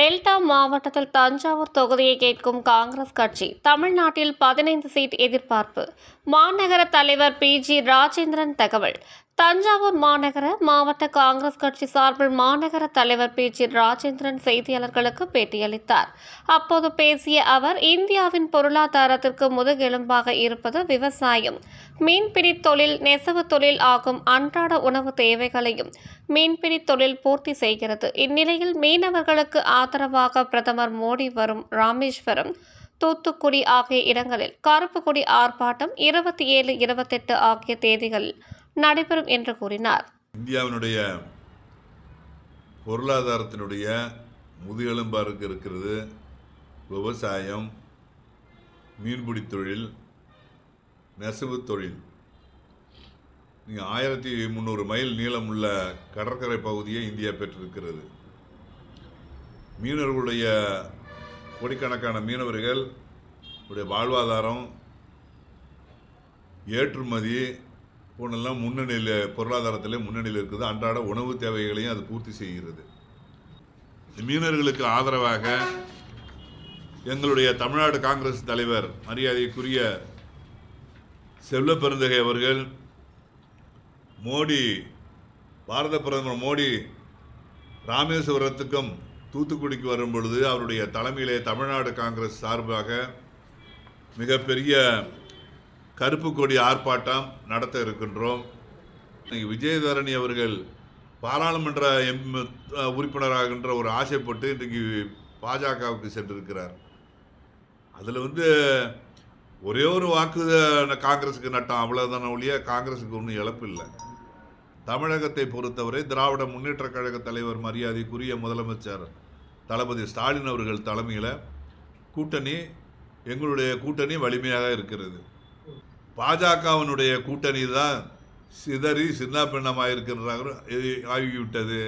Delta மாவட்டத்தில் தஞ்சாவூர் தொகுதியை கேட்கும் காங்கிரஸ் கட்சி தமிழ்நாட்டில் பதினைந்து சீட் எதிர்பார்ப்பு. மாநகர தலைவர் பி. ஜி. ராஜேந்திரன் தகவல். தஞ்சாவூர் மாநகர மாவட்ட காங்கிரஸ் கட்சி சார்பில் மாநகர தலைவர் பி ஜி ராஜேந்திரன் செய்தியாளர்களுக்கு பேட்டியளித்தார். அப்போது பேசிய அவர் இந்தியாவின் பொருளாதாரத்திற்கு முதுகெலும்பாக இருப்பது விவசாயம். மீன்பிடி தொழில் நெசவு தொழில் ஆகும் அன்றாட உணவு தேவைகளையும் மீன்பிடி தொழில் பூர்த்தி செய்கிறது. இந்நிலையில் மீனவர்களுக்கு ஆதரவாக பிரதமர் மோடி வரும் ராமேஸ்வரம் தூத்துக்குடி ஆகிய இடங்களில் கருப்புக்குடி ஆர்ப்பாட்டம் இருபத்தி ஏழு இருபத்தெட்டு ஆகிய தேதிகளில் நடைபெறும் என்று கூறினார். இந்தியாவினுடைய பொருளாதாரத்தினுடைய முதுகெலும்பாருக்கு இருக்கிறது. விவசாயம் மீன்பிடி தொழில் நெசவு தொழில். நீங்கள் ஆயிரத்தி முந்நூறு மைல் நீளமுள்ள கடற்கரை பகுதியை இந்தியா பெற்றிருக்கிறது. மீனவர்களுடைய கோடிக்கணக்கான மீனவர்கள் உடைய வாழ்வாதாரம் ஏற்றுமதி போனெல்லாம் முன்னணியில் பொருளாதாரத்தில் முன்னணியில் இருக்குது. அன்றாட உணவு தேவைகளையும் அது பூர்த்தி செய்கிறது. மீனவர்களுக்கு ஆதரவாக எங்களுடைய தமிழ்நாடு காங்கிரஸ் தலைவர் மரியாதைக்குரிய செல்வ அவர்கள் மோடி பாரத பிரதமர் மோடி ராமேஸ்வரத்துக்கும் தூத்துக்குடிக்கு வரும் பொழுது அவருடைய தலைமையிலே தமிழ்நாடு காங்கிரஸ் சார்பாக மிகப்பெரிய கருப்பு கொடி ஆர்ப்பாட்டம் நடத்த இருக்கின்றோம். விஜயதரணி அவர்கள் பாராளுமன்ற எம் உறுப்பினராகின்ற ஒரு ஆசைப்பட்டு இன்றைக்கு பாஜகவுக்கு சென்றிருக்கிறார். அதில் வந்து ஒரே ஒரு வாக்கு காங்கிரஸுக்கு நட்டம் அவ்வளோதான ஒழிய காங்கிரஸுக்கு ஒன்றும் இழப்பு இல்லை. தமிழகத்தை பொறுத்தவரை திராவிட முன்னேற்றக் கழக தலைவர் மரியாதைக்குரிய முதலமைச்சர் தளபதி ஸ்டாலின் அவர்கள் தலைமையில் கூட்டணி எங்களுடைய கூட்டணி வலிமையாக இருக்கிறது. பாஜகவினுடைய கூட்டணி தான் சிதறி சின்னாபின்னமாக இருக்கின்றார்கள் ஆகிவிட்டது.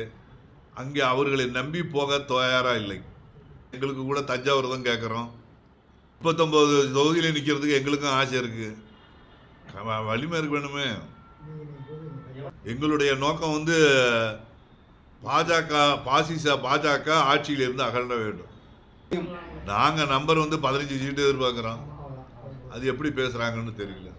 அங்கே அவர்களை நம்பி போக தயாராக இல்லை. எங்களுக்கு கூட தஞ்சாவூர் தான் கேட்குறோம். முப்பத்தொம்போது தொகுதியில் நிற்கிறதுக்கு எங்களுக்கும் ஆசை இருக்குது வலிமை இருக்க வேணுமே. எங்களுடைய நோக்கம் வந்து பாஜக பாசிச பாஜக ஆட்சியிலிருந்து அகழ வேண்டும். நாங்கள் நம்பர் வந்து பதினஞ்சு சீட்டு எதிர்பார்க்குறோம். அது எப்படி பேசுகிறாங்கன்னு தெரியல.